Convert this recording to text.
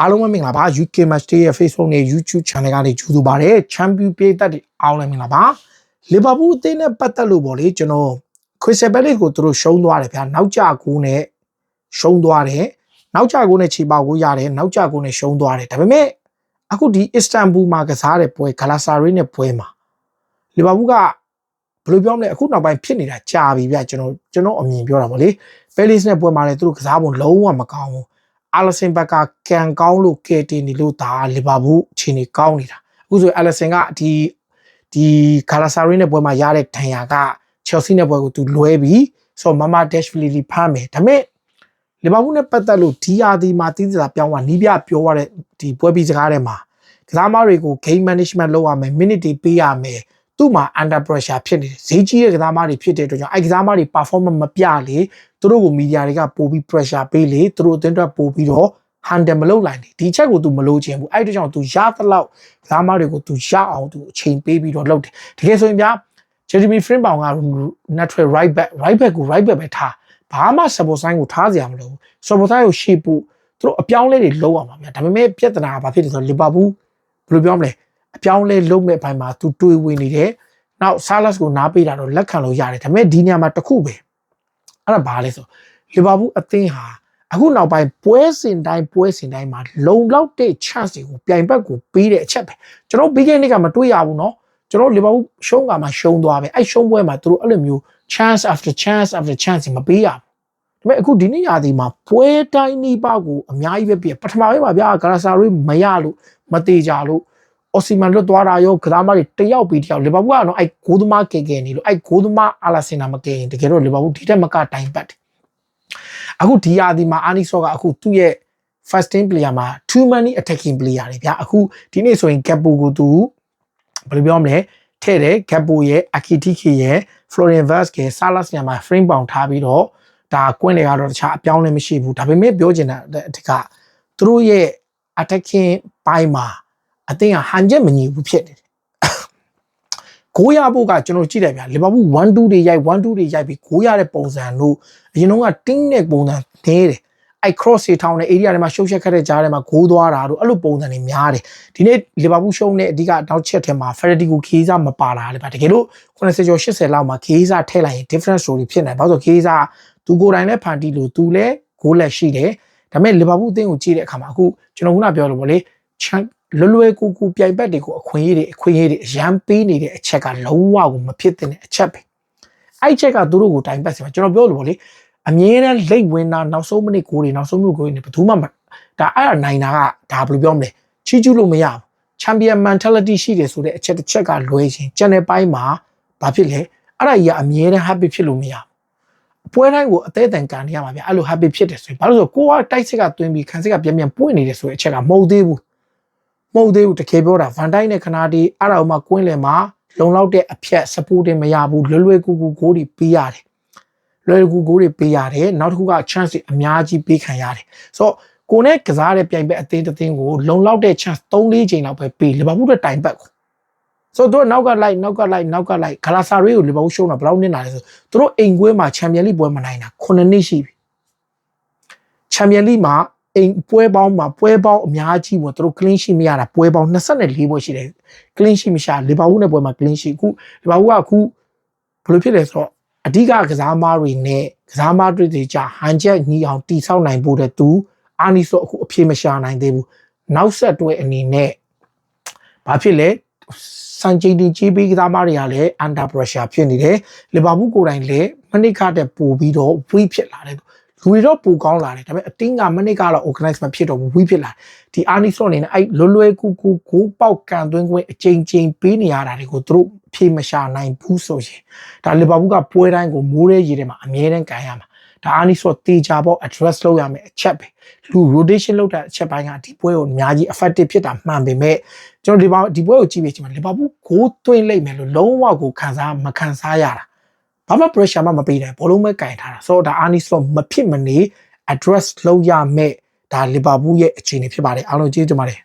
အားလုံးပဲမင်္ဂလာပါ UK Match Day ရဲ့ Facebook နဲ့ YouTube Channel ကနေကြိုဆိုပါရစေ။ Champion ပြည်သက်တွေအားလုံးမင်္ဂလာပါ။ Liverpool အသင်းနဲ့ပတ်သက်လို့ပေါ့လေကျွန်တော် Crystal Palace ကိုသူတို့ရှုံးသွားတယ်ဗျာ။နောက်ကျကိုနဲ့ရှုံးသွားတယ်။နောက်ကျကိုနဲ့ခြေပေါက်ကိုရတယ်။နောက်ကျကိုနဲ့ရှုံးသွားတယ်။ဒါပေမဲ့အခုဒီ Istanbul မှာကစားတဲ့ပွဲ Galatasaray နဲ့ပွဲမှာ Liverpool ကဘယ်လိုပြောမလဲအခုနောက်ပိုင်းဖြစ်နေတာကြာပြီဗျကျွန်တော်ကျွန်တော်အမြင်ပြောတာပေါ့လေ Palace နဲ့ပွဲမှာလည်းသူတို့ကစားပုံလုံးဝမကောင်းဘူး အာလဆင်ဘက်ကကန်ကောင်းလို့ကယ်တင်နေလို့ဒါလီဗာပူးအချိန်ကြီးကောင်းနေတာအခုဆိုအာလဆင်ကဒီဒီကာလာဆာရီနဲ့ပွဲမှာရတဲ့ဒဏ်ရာကချယ်ဆီနဲ့ပွဲကိုသူလွဲပြီးဆိုမမဒက်ရှ်ဖလီလီဖမ်းမယ်ဒါပေမဲ့လီဗာပူးနဲ့ပတ်သက်လို့ဒီယာဒီမှာတည်တည်တာပြောင်းသွားနီးပြပြောရတဲ့ဒီပွဲပြီးစကားထဲမှာကစားမတွေကို game management လုပ်ရမယ် minute တွေပေးရမယ်သူ့မှာ under pressure ဖြစ်နေတယ်ဈေးကြီးတဲ့ကစားမတွေဖြစ်တဲ့အတွက်ကြောင့်အဲကစားမတွေ performance မပြလေ သူတို့ကိုမီဒီယာတွေကပို့ပြီး pressure ပေးလေသူတို့အသင်းအတွက်ပို့ပြီးတော့ handle မလုပ်နိုင်လေဒီချက်ကို तू မလို့ခြင်းဘူးအဲ့ဒီကြောင့် तू ရသလောက်ကစားမတွေကို तू ရအောင် तू အချိန်ပေးပြီးတော့လုပ်တယ်တကယ်ဆိုရင်ဗျာ Jeremy Frimpong က natural right back right back ကို right back ပဲထားဘာမှ support sign ကိုထားစရာမလိုဘူး support sign ကိုရှေ့ပို့သူတို့အပြောင်းလဲတွေလုပ်အောင်ပါဗျာဒါပေမဲ့ပြဿနာကဘာဖြစ်လဲဆိုတော့ Liverpool ဘယ်လိုပြောမလဲအပြောင်းလဲလုပ်မဲ့ဘိုင်းမှာ तू တွေးဝင်နေတယ်နောက် Salas ကိုနားပေးတာတော့လက်ခံလို့ရတယ်ဒါပေမဲ့ဒီနေရာမှာတခုပဲ အဲ့ဒါဘာလဲဆိုလီဗာပူးအသင်းဟာအခုနောက်ပိုင်းပွဲစဉ်တိုင်းပွဲစဉ်တိုင်းမှာလုံလောက်တဲ့ chance တွေကိုပြိုင်ဘက်ကိုပေးတဲ့အချက်ပဲကျွန်တော်ပြီးခဲ့တဲ့နေ့ကမတွေးရဘူးเนาะကျွန်တော်လီဗာပူးရှုံးကမှရှုံးသွားပဲအဲ့ရှုံးပွဲမှာသူတို့အဲ့လိုမျိုး chance after chance after chance မပေးရဘူးဒါပေမဲ့အခုဒီနေ့ရာသီမှာပွဲတိုင်းနီးပါးကိုအများကြီးပဲပြပထမပိုင်းမှာဗျာဂရာဆာရီမရလို့မသေးကြလို့ အော်စီမန်လွတ်သွားတာရောကစားမတွေတယောက်ပြီးတယောက်လီဗာပူးကတော့အဲ့ဂိုးသမားကဲကဲနေလို့အဲ့ဂိုးသမားအာလာစင်နာမကဲရင်တကယ်တော့လီဗာပူးဒီတက်မကတိုင်ပတ်တယ်အခုဒီယာဒီမှာအာနီဆော့ကအခုသူ့ရဲ့ first team player မှာ too many attacking player တွေဗျာအခုဒီနေ့ဆိုရင် Gappo ကိုသူဘယ်လိုပြောမလဲထဲ့တယ် Gappo ရဲ့ Akitike ရဲ့ Florian Wirtz ရဲ့ Salas ညမှာ frame ပေါင်ထားပြီးတော့ဒါကွင်းလေကတော့တခြားအပြောင်းလဲမရှိဘူးဒါပေမဲ့ပြောချင်တာဒီကသူတို့ရဲ့ attacking ပိုင်းမှာ အသင်းကဟန်ချက်မညီဘူးဖြစ်နေတယ်ဂိုးရဖို့ကကျွန်တော်ကြည့်တယ်ဗျာလီဗာပူး1-2တွေရိုက်1-2တွေရိုက်ပြီးဂိုးရတဲ့ပုံစံတို့အရင်တော့ကတင်းတဲ့ပုံစံနေတယ်အဲ့ cross တွေထောင်းတဲ့ area တွေမှာရှုပ်ရှက်ခက်တဲ့ကြားထဲမှာဂိုးသွားတာတို့အဲ့လိုပုံစံတွေများတယ်ဒီနေ့လီဗာပူးရှုံးတဲ့အဓိကနောက်ချက်ထဲမှာ Federico Chiesa မပါလာလေပါတကယ်လို့80ကျော်80လောက်မှာ Chiesa ထည့်လိုက်ရင် different story ဖြစ်နိုင်ဘာလို့ Chiesa သူကိုယ်တိုင်လည်းဖန်တီးလို့သူလည်းဂိုးလက်ရှိတယ်ဒါပေမဲ့လီဗာပူးအသင်းကိုကြည့်တဲ့အခါမှာအခုကျွန်တော်ခုနပြောလို့ဗောလေ လွယ်လွယ်ကူကူပြိုင်ဘက်တွေကိုအခွင့်အရေးတွေအခွင့်အရေးတွေအရန်ပေးနေတဲ့အချက်ကလုံးဝကိုမဖြစ်တဲ့အချက်ပဲအဲ့ချက်ကသူတို့ကိုတိုင်ပတ်စီမှာကျွန်တော်ပြောလို့ဗောလေအမြဲတမ်းလိတ်ဝင်တာနောက်ဆုံးမိနစ်ကိုတွေနောက်ဆုံးမိနစ်ကိုတွေနဲ့ဘယ်သူမှဒါအဲ့ဒါနိုင်တာကဒါဘယ်လိုပြောမလဲချီးကျူးလို့မရဘူးချန်ပီယံ mentality ရှိတယ်ဆိုတဲ့အချက်တစ်ချက်ကလွဲချင်းကျန်တဲ့ပိုင်းမှာဘာဖြစ်လဲအဲ့ဒါကြီးကအမြဲတမ်း happy ဖြစ်လို့မရဘူးပွဲတိုင်းကိုအသေးအတန်ကန်နေရမှာဗျအဲ့လို happy ဖြစ်တယ်ဆိုရင်ဘာလို့ဆိုကိုကတိုက်စစ်ကတွင်းပြီးခံစစ်ကပြန်ပြန်ပွင့်နေတယ်ဆိုတဲ့အချက်ကမဟုတ်သေးဘူး မဟုတ်သေးဘူးတကယ်ပြောတာဗန်တိုင်းနဲ့ခနာဒီအဲ့ဒါမှကွင်းလယ်မှာလုံလောက်တဲ့အဖြတ် supporting မရဘူးလွယ်လွယ်ကူကူဂိုးတွေပေးရတယ်လွယ်ကူဂိုးတွေပေးရတယ်နောက်တစ်ခုက chance တွေအများကြီးပေးခံရတယ်ဆိုတော့ကိုနဲ့ကစားတဲ့ပြိုင်ဘက်အသင်းတစ်သင်းကိုလုံလောက်တဲ့ chance 3-4ချိန်လောက်ပဲပေးလီဗာပူးရဲ့တိုင်ဘက်ကိုဆိုတော့နောက်ကလိုက်နောက်ကလိုက်နောက်ကလိုက်ဂလာဆာရီကိုလီဗာပူးရှုံးတာဘယ်လောက်နစ်နာလဲဆိုသူတို့အိမ်ကွင်းမှာချန်ပီယံလိပွဲမနိုင်တာ9နှစ်ရှိပြီချန်ပီယံလိမှာ အိမ်ပွဲပေါင်းမှာပွဲပေါင်းအများကြီးပေါ့သူတို့ clean sheet မရတာပွဲပေါင်း24ပွဲရှိတယ် clean sheet မရှာလီဗာပူးနဲ့ပွဲမှာ clean sheet အခုလီဗာပူးကအခုဘယ်လိုဖြစ်လဲဆိုတော့အဓိကကစားမားတွေနဲ့ကစားမားတွေတွေကြာဟန်ချက်ညီအောင်တိဆောက်နိုင်ဖို့တဲ့သူအာနီဆိုအခုအပြေမရှာနိုင်သေးဘူးနောက်ဆက်တွဲအနေနဲ့ဘာဖြစ်လဲစန်ဂျီဒီဂျီဘီကစားမားတွေကလည်း under pressure ဖြစ်နေတယ်လီဗာပူးကိုယ်တိုင်လည်းမနစ်ခတဲ့ပို့ပြီးတော့ weak ဖြစ်လာတယ် လူတွေတော့ပိုကောင်းလာတယ်ဒါပေမဲ့အတင်းကမနစ်ကတော့ organize မဖြစ်တော့ဘူး weak ဖြစ်လာတယ်ဒီအာနီဆိုအနေနဲ့အဲ့လွယ်လွယ်ကူကူကိုပေါက်ကန်သွင်းခွင့်အချိန်ချင်းပေးနေရတာတွေကိုသူတို့ဖြေမရှာနိုင်ဘူးဆိုရင်ဒါလီဗာပူးကပွဲတိုင်းကိုမိုးရဲရည်ထဲမှာအမြဲတမ်းကန်ရမှာဒါအာနီဆိုတေချာပေါ့ address လုပ်ရမယ်အချက်ပဲလူ rotation လုပ်တဲ့အချက်ပိုင်းကဒီပွဲကိုအများကြီး effective ဖြစ်တာမှန်ပေမဲ့ကျွန်တော်ဒီဘောဒီပွဲကိုကြည့်ပြီးချိန်မှာလီဗာပူးဂိုးသွင်းလိုက်မယ်လို့လုံးဝကိုခံစားမခံစားရတာ ဘာမှ pressure မှမပေးနိုင်ဘောလုံးပဲကင်ထားတာဆိုတော့ဒါအာနီဆိုမဖြစ်မနေ address လုပ်ရမယ်ဒါလီဗာပူးရဲ့အခြေအနေဖြစ်ပါတယ်အားလုံးကျေးဇူးတင်ပါတယ်